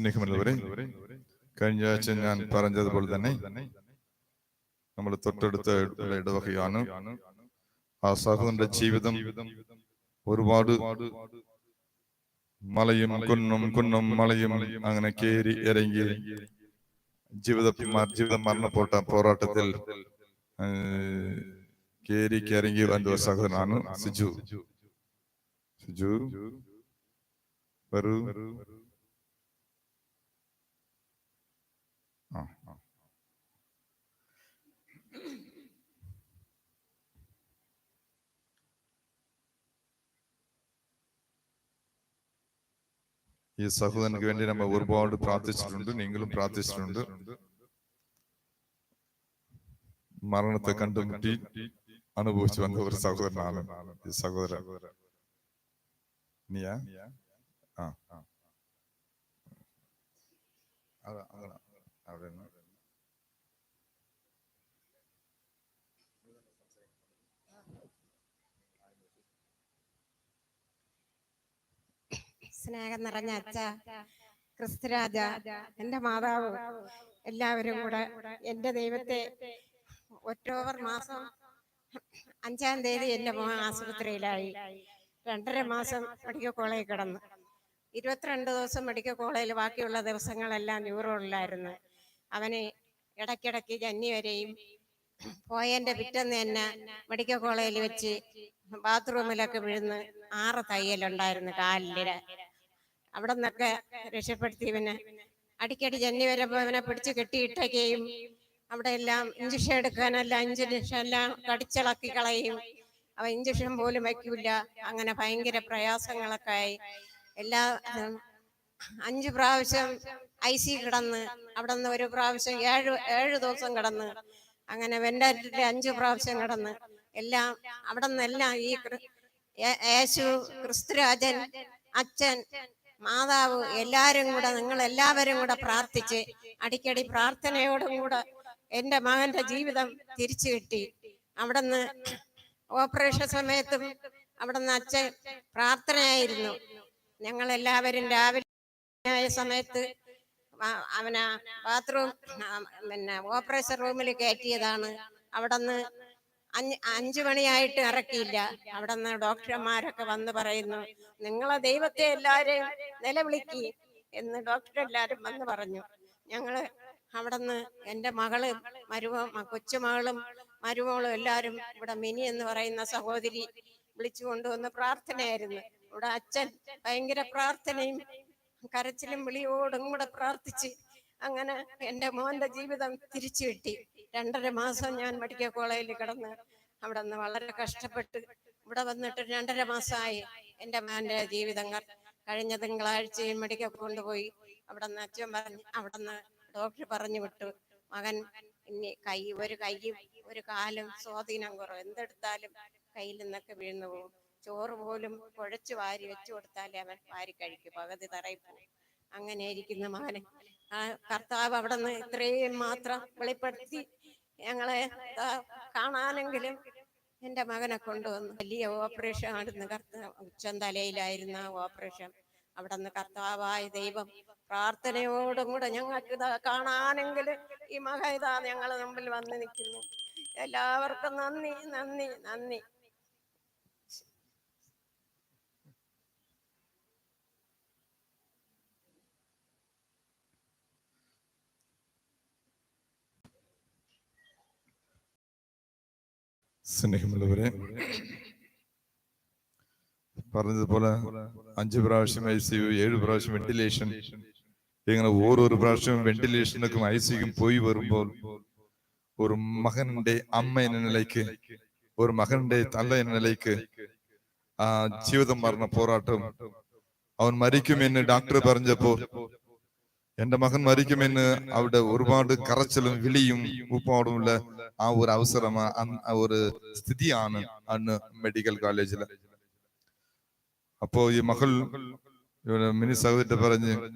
സ്നേഹമുള്ളവരെ കഴിഞ്ഞ ആഴ്ച ഞാൻ പറഞ്ഞതുപോലെ തന്നെ നമ്മൾ തൊട്ടടുത്ത ഇടവകയാണ് ആ സഹോദരന്റെ ജീവിതം ഒരുപാട് മലയും കുന്നും കുന്നും മലയും അങ്ങനെ കേറി ഇറങ്ങി ജീവിത ജീവിത പോട്ട പോരാട്ടത്തിൽ കയറി വന്ന ഒരു സഹോദരനാണ് സിജു. സിജു. വരൂ ആ ആ. ഈ സഹോദരനുക്ക് വേണ്ടി നമ്മൾ ഒരുപാട് പ്രാർത്ഥിച്ചിട്ടുണ്ട് നിങ്ങളും പ്രാർത്ഥിച്ചിട്ടുണ്ട് മരണത്തെ കണ്ടുമുട്ടി അനുഭവിച്ചു വന്ന ഒരു സഹോദരനാണ് ഈ സഹോദരൻ നീയാ ആ അവിടെ നിന്ന്. സ്നേഹം നിറഞ്ഞ അച്ഛ ക്രിസ്തുരാജ എന്റെ മാതാവ് എല്ലാവരും കൂടെ എന്റെ ദൈവത്തെ ഒക്ടോബർ മാസം അഞ്ചാം തീയതി എന്റെ മോൻ ആശുപത്രിയിലായി. രണ്ടര മാസം മെഡിക്കൽ കോളേജിൽ കിടന്നു. ഇരുപത്തിരണ്ട് ദിവസം മെഡിക്കൽ കോളേജിൽ ബാക്കിയുള്ള ദിവസങ്ങളെല്ലാം ന്യൂറോളിലായിരുന്നു അവന് ഇടയ്ക്കിടയ്ക്ക് ജന്നി വരെയും പോയതിന്റെ പിറ്റേന്ന് തന്നെ മെഡിക്കൽ കോളേജിൽ വെച്ച് ബാത്റൂമിലൊക്കെ വീഴുന്ന് ആറ് തയ്യലുണ്ടായിരുന്നു കാലിൽ അവിടെ നിന്നൊക്കെ രക്ഷപ്പെടുത്തി. ഇവനെ അടിക്കടി ജന്നി വരുമ്പോ ഇവനെ പിടിച്ച് കെട്ടിയിട്ടേക്കുകയും അവിടെ എല്ലാം ഇഞ്ചക്ഷൻ എടുക്കാനെല്ലാം ഇഞ്ചക്ഷൻ എല്ലാം കടിച്ചിളക്കി കളയും. അവ ഇഞ്ചക്ഷൻ പോലും വയ്ക്കൂല അങ്ങനെ ഭയങ്കര പ്രയാസങ്ങളൊക്കെ ആയി. എല്ലാ അഞ്ച് പ്രാവശ്യം ഐ സി കിടന്ന് അവിടെ നിന്ന് ഒരു പ്രാവശ്യം ഏഴ് ഏഴ് ദിവസം കിടന്ന് അങ്ങനെ വെന്റാറ്റിൽ അഞ്ച് പ്രാവശ്യം കിടന്ന് എല്ലാം അവിടെ നിന്നെല്ലാം ഈ യേശു ക്രിസ്തുരാജൻ അച്ഛൻ മാതാവ് എല്ലാവരും കൂടെ നിങ്ങൾ എല്ലാവരും കൂടെ പ്രാർത്ഥിച്ച് അടിക്കടി പ്രാർത്ഥനയോടും കൂടെ എന്റെ മകന്റെ ജീവിതം തിരിച്ചു കിട്ടി. അവിടുന്ന് ഓപ്പറേഷൻ സമയത്തും അവിടുന്ന് അച്ഛൻ പ്രാർത്ഥനയായിരുന്നു. ഞങ്ങൾ എല്ലാവരും രാവിലെ സമയത്ത് അവനാ ബാത്റൂം പിന്നെ ഓപ്പറേഷൻ റൂമിൽ കയറ്റിയതാണ്. അവിടുന്ന് അഞ്ച് അഞ്ചു മണിയായിട്ട് ഇറക്കിയില്ല. അവിടുന്ന് ഡോക്ടർമാരൊക്കെ വന്ന് പറയുന്നു നിങ്ങളെ ദൈവത്തെ എല്ലാരെയും നിലവിളിക്കി എന്ന് ഡോക്ടർ എല്ലാരും വന്ന് പറഞ്ഞു. ഞങ്ങൾ അവിടുന്ന് എന്റെ മകൾ മരുമോ കൊച്ചുമകളും മരുമോളും എല്ലാരും ഇവിടെ മിനി എന്ന് പറയുന്ന സഹോദരി വിളിച്ചു കൊണ്ടുവന്ന് പ്രാർത്ഥനയായിരുന്നു. ഇവിടെ അച്ഛൻ ഭയങ്കര പ്രാർത്ഥനയും കരച്ചിലും വിളിയോടും കൂടെ പ്രാർത്ഥിച്ച് അങ്ങനെ എന്റെ മോന്റെ ജീവിതം തിരിച്ചു കിട്ടി. രണ്ടര മാസം ഞാൻ മെഡിക്കൽ കോളേജിൽ കിടന്ന് അവിടെ നിന്ന് വളരെ കഷ്ടപ്പെട്ട് ഇവിടെ വന്നിട്ട് രണ്ടര മാസമായി എന്റെ മോന്റെ ജീവിതം കഴിഞ്ഞ തിങ്കളാഴ്ചയും മെഡിക്കൽ കൊണ്ടുപോയി. അവിടെ നിന്ന് അച്ഛൻ പറഞ്ഞ് അവിടെ നിന്ന് ഡോക്ടർ പറഞ്ഞു വിട്ടു. മകൻ ഇനി കൈ ഒരു കൈയും ഒരു കാലും സ്വാധീനം കുറവ്. എന്തെടുത്താലും കയ്യിൽ നിന്നൊക്കെ വീഴുന്നു പോകും. ചോറ് പോലും കുഴച്ച് വാരി വെച്ചു കൊടുത്താലേ അവൻ വാരി കഴിക്കും പകുതി തറയിൽ പോകും അങ്ങനെ ഇരിക്കുന്ന മകനെ. ആ കർത്താവ് അവിടെ നിന്ന് ഇത്രയും മാത്രം വെളിപ്പെടുത്തി ഞങ്ങളെ കാണാനെങ്കിലും എന്റെ മകനെ കൊണ്ടുവന്നു വലിയ ഓപ്പറേഷൻ ആയിരുന്നു കർത്താവ് ഉച്ചന്തലയിലായിരുന്ന ഓപ്പറേഷൻ. അവിടെ നിന്ന് കർത്താവായ ദൈവം പ്രാർത്ഥനയോടും കൂടെ ഞങ്ങൾക്ക് ഇതാ കാണാനെങ്കിൽ ഈ മക ഇതാ ഞങ്ങൾ മുമ്പിൽ വന്ന് നിൽക്കുന്നു. എല്ലാവർക്കും നന്ദി നന്ദി നന്ദി. സ്നേഹമുള്ളവരെ പറഞ്ഞതുപോലെ അഞ്ച് പ്രാവശ്യം ഐ സി യു ഏഴ് പ്രാവശ്യം വെന്റിലേഷൻ ഇങ്ങനെ ഓരോരോ പ്രാവശ്യം വെന്റിലേഷനൊക്കെ ഐ സിയും പോയി വരുമ്പോൾ ഒരു മകന്റെ അമ്മ എന്ന നിലയ്ക്ക് ഒരു മകന്റെ തള്ള എന്ന നിലയ്ക്ക് ആ ജീവിതം മരണ പോരാട്ടം. അവൻ മരിക്കുമെന്ന് ഡോക്ടർ പറഞ്ഞപ്പോ എന്റെ മകൻ മരിക്കുമെന്ന് അവിടെ ഒരുപാട് കറച്ചിലും വിളിയും ഉപ്പാടുമുള്ള ആ ഒരു അവസരം ആ- ഒരു സ്ഥിതിയാണ് അന്ന് മെഡിക്കൽ കോളേജിൽ അപ്പോ ഈ മകൾ മിനി സഹോദരി പറഞ്ഞു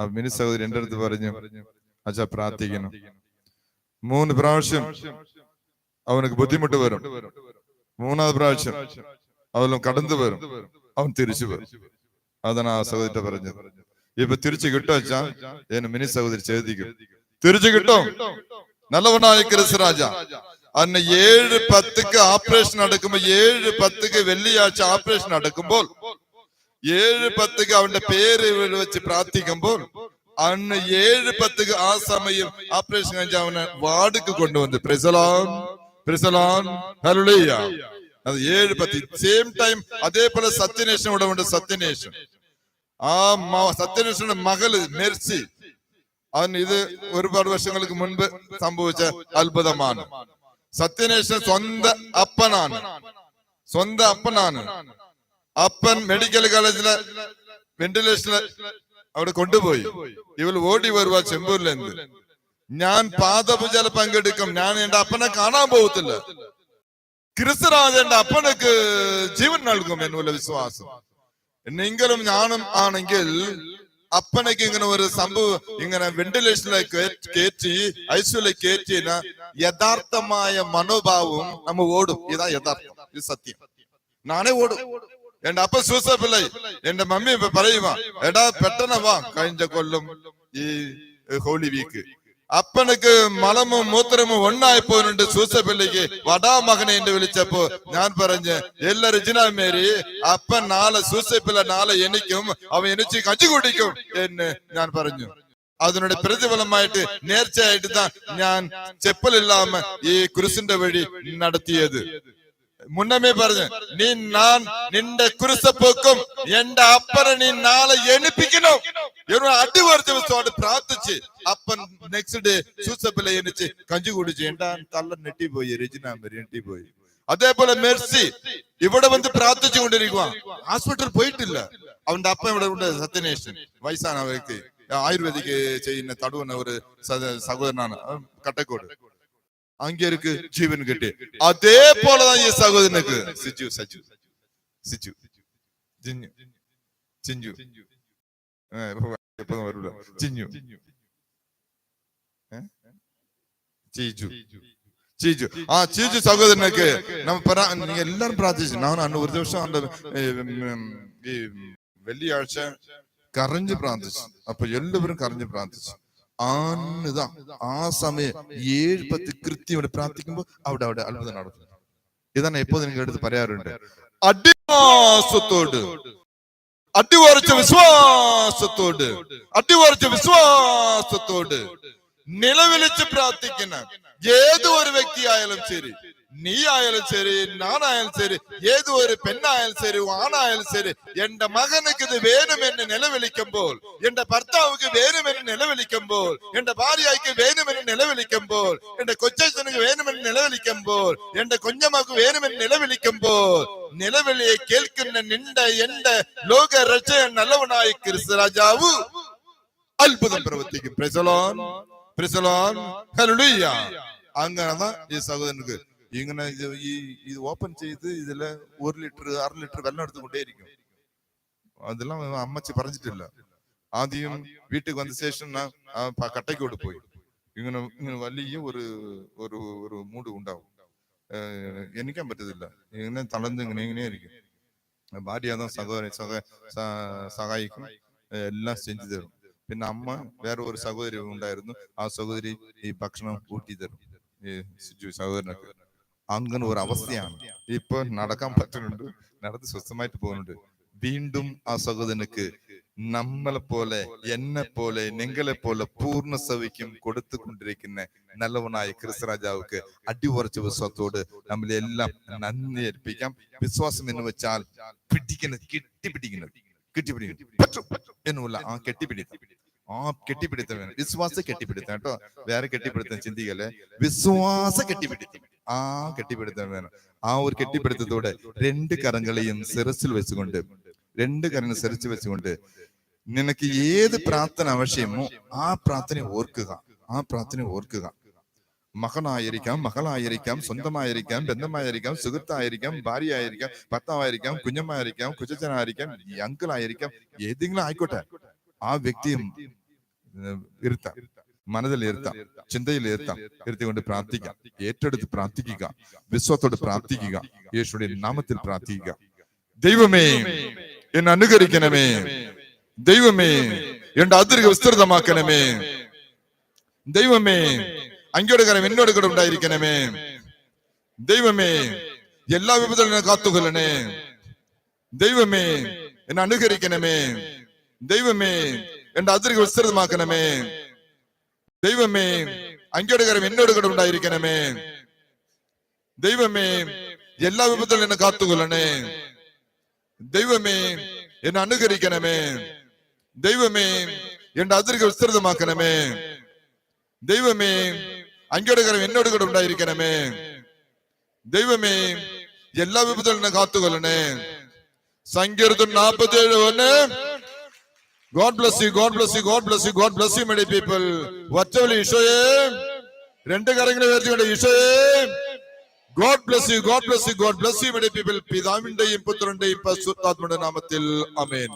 ആ മിനി സഹോദരി എന്റെ അടുത്ത് പറഞ്ഞു അച്ഛാ പ്രാർത്ഥിക്കുന്നു. മൂന്ന് പ്രാവശ്യം അവനക്ക് ബുദ്ധിമുട്ട് വരും. മൂന്നാമത് പ്രാവശ്യം അതെല്ലാം കടന്നു വരും. അവൻ തിരിച്ചു വരും. അതാണ് ആ സഹോദരി പറഞ്ഞത്. ഇപ്പൊ തിരിച്ചു കിട്ടോ വെച്ചാ എന്ന് മിനി സഹോദരി ചോദിക്കും തിരിച്ചു കിട്ടും നല്ലവനായ ക്രിസ്തുരാജ അന്ന് ഏഴ് പത്തുക്ക് ഓപ്പറേഷൻ നടക്കുമ്പോ ഏഴ് പത്തുക്ക് വെള്ളിയാഴ്ച ഓപ്പറേഷൻ നടക്കുമ്പോൾ ഏഴ് പത്തുക്ക് അവന്റെ പേര് വെച്ച് പ്രാർത്ഥിക്കുമ്പോൾ അന്ന് ഏഴ് പത്തുക്ക് ആ സമയം ഓപ്പറേഷൻ കഴിഞ്ഞ അവനെ വാർഡുക്ക് കൊണ്ടുവന്ന് പ്രിസലോൺ പ്രിസലോൺ ഹലുളിയ അത് ഏഴ് പത്ത് സെയിം ടൈം അതേപോലെ സത്യനേഷൻ ഇവിടെ ഉണ്ട് സത്യനേഷൻ ആ മ- സത്യനേഷന്റെ മകൾ മെർസി അവൻ ഇത് ഒരുപാട് വർഷങ്ങൾക്ക് മുൻപ് സംഭവിച്ച അത്ഭുതമാണ് സത്യനേഷൻ സ്വന്തം അപ്പനാണ് സ്വന്തം അപ്പനാണ് അപ്പൻ മെഡിക്കൽ കോളേജിലെ വെന്റിലേഷനിൽ അവിടെ കൊണ്ടുപോയി ഇവൾ ഓടി വരുവാ ചെമ്പൂരിലെന്ത് ഞാൻ പാദപൂജയിൽ പങ്കെടുക്കും ഞാൻ എന്റെ അപ്പനെ കാണാൻ പോകത്തില്ല ക്രിസ്തുരാജ് എന്റെ അപ്പനക്ക് ജീവൻ നൽകും എന്നുള്ള വിശ്വാസം എന്നെങ്കിലും ഞാനും ആണെങ്കിൽ അപ്പനക്ക് ഇങ്ങനെ ഒരു സംഭവം ഇങ്ങനെ വെന്റിലേഷനിലേക്ക് കയറ്റി ഐസിയുലേക്ക് കയറ്റിന് യഥാർത്ഥമായ മനോഭാവവും നമ്മ ഓടും. ഇതാ യഥാർത്ഥം. ഇത് സത്യം. നാണേ ഓടും. എന്റെ അപ്പ സൂസപ്പിള്ളை എന്റെ മമ്മി പറയുവാ എടാ പെട്ടെന്ന് വാ കഴിഞ്ഞ കൊല്ലം ഈ ഹോളി വീക്ക്. അപ്പനക്ക് മലമും മൂത്രമും ഒന്നായി പോയിട്ടുണ്ട് സൂസപ്പിള്ളിക്ക് വടാ മകനെ എന്ന് വിളിച്ചപ്പോ ഞാൻ പറഞ്ഞ് എല്ലാ രചനാമേരി അപ്പൻ നാളെ സൂസപ്പിള്ള നാളെ എനിക്കും അവൻ എനിക്ക് കഞ്ചി കുടിക്കും എന്ന് ഞാൻ പറഞ്ഞു അതിനോട് പ്രതിഫലമായിട്ട് നേർച്ചയായിട്ട് தான் ഞാൻ ചെപ്പലില്ലാമ ഈ കുരിശിന്റെ വഴി നടത്തിയത് മുന്നമേ പറഞ്ഞു നീ ഞാൻ നിന്റെ കുരിശപ്പൊക്കും എന്റെ അപ്പനെ നീ നാളെ എണിപ്പിക്കണം ഇവർ അടിവർച്ച ദിവസമാണ് പ്രാർത്ഥിച്ച് അപ്പൻ നെക്സ്റ്റ് ഡേ സൂസപ്പില്ല എണിച്ച് കഞ്ചി കുടിച്ച് എന്താ തള്ള നെട്ടിപ്പോയി രചന നെട്ടിപ്പോയി അതേപോലെ മെർസി ഇവിടെ വന്ന് പ്രാർത്ഥിച്ചു കൊണ്ടിരിക്കുക ഹോസ്പിറ്റൽ പോയിട്ടില്ല അവന്റെ അപ്പൻ ഇവിടെ ഉണ്ട് സത്യനേഷൻ വയസ്സാണ് ആ വ്യക്തി ആയുർവേദിക് ചെയ്യുന്ന തടുവന ഒരു സഹ- സഹോദരനാണ് അവൻ കട്ടക്കോട് അങ്ങേർക്ക് ജീവൻ കിട്ടി അതേപോലെ தான் ഈ സഹോദരനക്ക് സിജു സജു സിജു ജിഞ്ഞു ചിഞ്ചു എപ്പോഴും വരൂല ചിഞ്ഞു ചീജു. ಚೀಜು ആ ಚೀಜು ಸಹೋದರನಕ್ಕೆ നമ്മ ಪರ ಎಲ್ಲರೂ ಪ್ರಾರ್ಥಿಸಿ ನಾನು ഒരു ദിവസം ഈ വെള്ളിയാഴ്ച കറിഞ്ഞ് പ്രാർത്ഥിച്ചു. അപ്പൊ എല്ലാവരും കറിഞ്ഞ് പ്രാർത്ഥിച്ചു. ആന്നിതാ ആ സമയം ഏഴ് പത്ത് കൃത്യം ഇവിടെ പ്രാർത്ഥിക്കുമ്പോ അവിടെ അവിടെ അത്ഭുതം നടത്തുന്നു. ഇതാണ് എപ്പോ നിങ്ങൾ എടുത്ത് പറയാറുണ്ട്. അടിമാസത്തോട്. അടിവറച്ച വിശ്വാസത്തോട് അടിവറച്ച വിശ്വാസത്തോട് നിലവിളിച്ച് പ്രാർത്ഥിക്കുന്ന ഏത് ഒരു വ്യക്തിയായാലും ശരി നീ ആയാലും ശരി ഞാനായാലും ശരി ഏത് ഒരു പെണ്ണായാലും ശരി ആണായാലും ശരി എന്റെ മകനുക്ക് ഇത് വേണമെന്ന് നിലവിളിക്കുമ്പോൾ എന്റെ ഭർത്താവുക്ക് വേണമെന്ന് നിലവിളിക്കുമ്പോൾ എന്റെ ഭാര്യയ്ക്ക് വേണമെന്ന് നിലവിളിക്കുമ്പോൾ എന്റെ കൊച്ചച്ഛനുക്ക് വേണമെന്ന് നിലവിളിക്കുമ്പോൾ എന്റെ കുഞ്ഞമ്മക്ക് വേണമെന്ന് നിലവിളിക്കുമ്പോൾ നിലവിളിയെ കേൾക്കുന്ന നിന്റെ എന്റെ ലോക രക്ഷയൻ നല്ലവനായ ക്രിസ്തു രാജാവ് അത്ഭുതം പ്രവർത്തിക്കും പ്രസലോൻ പ്രസലോൻ ഹല്ലേലൂയ അങ്ങനെ ഈ സഹോദരനുക്ക് ഇങ്ങനെ ഇത് ഈ ഇത് ഓപ്പൺ ചെയ്ത് ഇതിൽ ഒരു ലിറ്റർ അര ലിറ്റർ വെള്ളം എടുത്തുകൊണ്ടേയിരിക്കും അതെല്ലാം അമ്മച്ചി പറഞ്ഞിട്ടില്ല. ആദ്യം വീട്ടിൽ വന്ന ശേഷം കട്ടയ്ക്കോട് പോയി. ഇങ്ങനെ ഇങ്ങനെ വലിയ ഒരു ഒരു ഒരു മൂട് ഉണ്ടാവും. എനിക്കാൻ പറ്റത്തില്ല. ഇങ്ങനെ തളർന്ന് ഇങ്ങനെ ഇങ്ങനെ ഇരിക്കും. ഭാര്യ അതാ സഹോദരൻ സഹ സഹായിക്കും. എല്ലാം സെഞ്ചു തരും. പിന്നെ അമ്മ വേറെ ഒരു സഹോദരി ഉണ്ടായിരുന്നു. ആ സഹോദരി ഈ ഭക്ഷണം കൂട്ടി തരും. ഈ സഹോദരനൊക്കെ. അങ്ങനെ ഒരു അവസ്ഥയാണ്. ഇപ്പൊ നടക്കാൻ പറ്റുന്നുണ്ട്. നടന്ന് സ്വസ്ഥമായിട്ട് പോകുന്നുണ്ട്. വീണ്ടും ആ സഹോദരനുക്ക് നമ്മളെ പോലെ എന്നെ പോലെ നിങ്ങളെ പോലെ പൂർണ സവിക്കും കൊടുത്തുകൊണ്ടിരിക്കുന്ന നല്ലവനായ ക്രിസ്തുരാജാവുക്ക് അടിയുറച്ച വിശ്വാസത്തോട് നമ്മളെല്ലാം നന്ദി അർപ്പിക്കാം. വിശ്വാസം എന്ന് വെച്ചാൽ പിടിക്കുന്നത് കെട്ടിപ്പിടിക്കുന്നത്. കെട്ടിപ്പിടിക്കുന്നത്. പറ്റും. എന്നുള്ള ആ കെട്ടിപ്പിടിത്തം. ആ കെട്ടിപ്പിടുത്തം വിശ്വാസം കെട്ടിപ്പിടുത്തം കേട്ടോ. വേറെ കെട്ടിപ്പിടുത്തം ചിന്തിക്കല്ലേ? വിശ്വാസ കെട്ടിപ്പിടുത്തം. ആ കെട്ടിപ്പിടുത്തം വേണം ആ ഒരു കെട്ടിപ്പിടുത്തത്തോടെ രണ്ട് കരങ്ങളെയും സിറസിൽ വെച്ചുകൊണ്ട് രണ്ട് കരങ്ങൾ സിറച്ച് വെച്ചുകൊണ്ട് നിനക്ക് ഏത് പ്രാർത്ഥന ആവശ്യമോ ആ പ്രാർത്ഥന ഓർക്കുക. ആ പ്രാർത്ഥന ഓർക്കുക. മകളായിരിക്കാം മകളായിരിക്കാം സ്വന്തമായിരിക്കാം ബന്ധമായിരിക്കാം സുഹൃത്തായിരിക്കാം ഭാര്യയായിരിക്കാം ഭർത്താവായിരിക്കാം കുഞ്ഞമ്മായിരിക്കാം കുച്ചച്ചനായിരിക്കാം അങ്കിളായിരിക്കാം ഏതെങ്കിലും ആയിക്കോട്ടെ. ആ വ്യക്തിയും ഇരുത്താം. മനതിൽ ഇരുത്താം ചിന്തയിൽ ഇരുത്താം ഇരുത്തിക്കൊണ്ട് പ്രാർത്ഥിക്കാം ഏറ്റെടുത്ത് പ്രാർത്ഥിക്കുക വിശ്വത്തോട് പ്രാർത്ഥിക്കുക യേശുയുടെ നാമത്തിൽ പ്രാർത്ഥിക്കുക ദൈവമേ എന്നെ അനുകരിക്കണമേ ദൈവമേ എന്റെ അതിർക വിസ്തൃതമാക്കണമേ ദൈവമേ അങ്ങയുടെ കരം എന്നോട് കൂടെ ഉണ്ടായിരിക്കണമേ ദൈവമേ എല്ലാ വിപത്തും എന്നെ കാത്തുകൊള്ളണേ ദൈവമേ എന്നെ അനുകരിക്കണമേ ദൈവമേ എന്റെ അതിർക വിസ്തൃതമാക്കണമേ ദൈവമേ അങ്ങയുടെ കരം എന്നോട് കൂടെ ഉണ്ടായിരിക്കണമേ ദൈവമേ എല്ലാ വിപത്തും എന്നെ കാത്തുകൊള്ളണേ ദൈവമേ എന്നെ അനുകരിക്കണമേ ദൈവമേ എന്റെ അതിർക വിസ്തൃതമാക്കണമേ ദൈവമേ അങ്ങയുടെ കരം എന്നോട് കൂടെ ഉണ്ടായിരിക്കണമേ ദൈവമേ എല്ലാ വിപത്തും എന്നെ കാത്തുകൊള്ളണേ സങ്കീർത്തൻ നാൽപ്പത്തി ഏഴ് ഒന്ന് God bless you God bless you God bless you God bless you മെഡി people ഒറ്റവലി ഈശോയെ രണ്ട് കരങ്ങൾ ഉയർത്തിക്കൊണ്ട് ഈശോയെ God bless you God bless you God bless you മെഡി people പിതാവിന്റെയും പുത്രന്റെയും പരിശുദ്ധാത്മയുടെ നാമത്തിൽ അമേൻ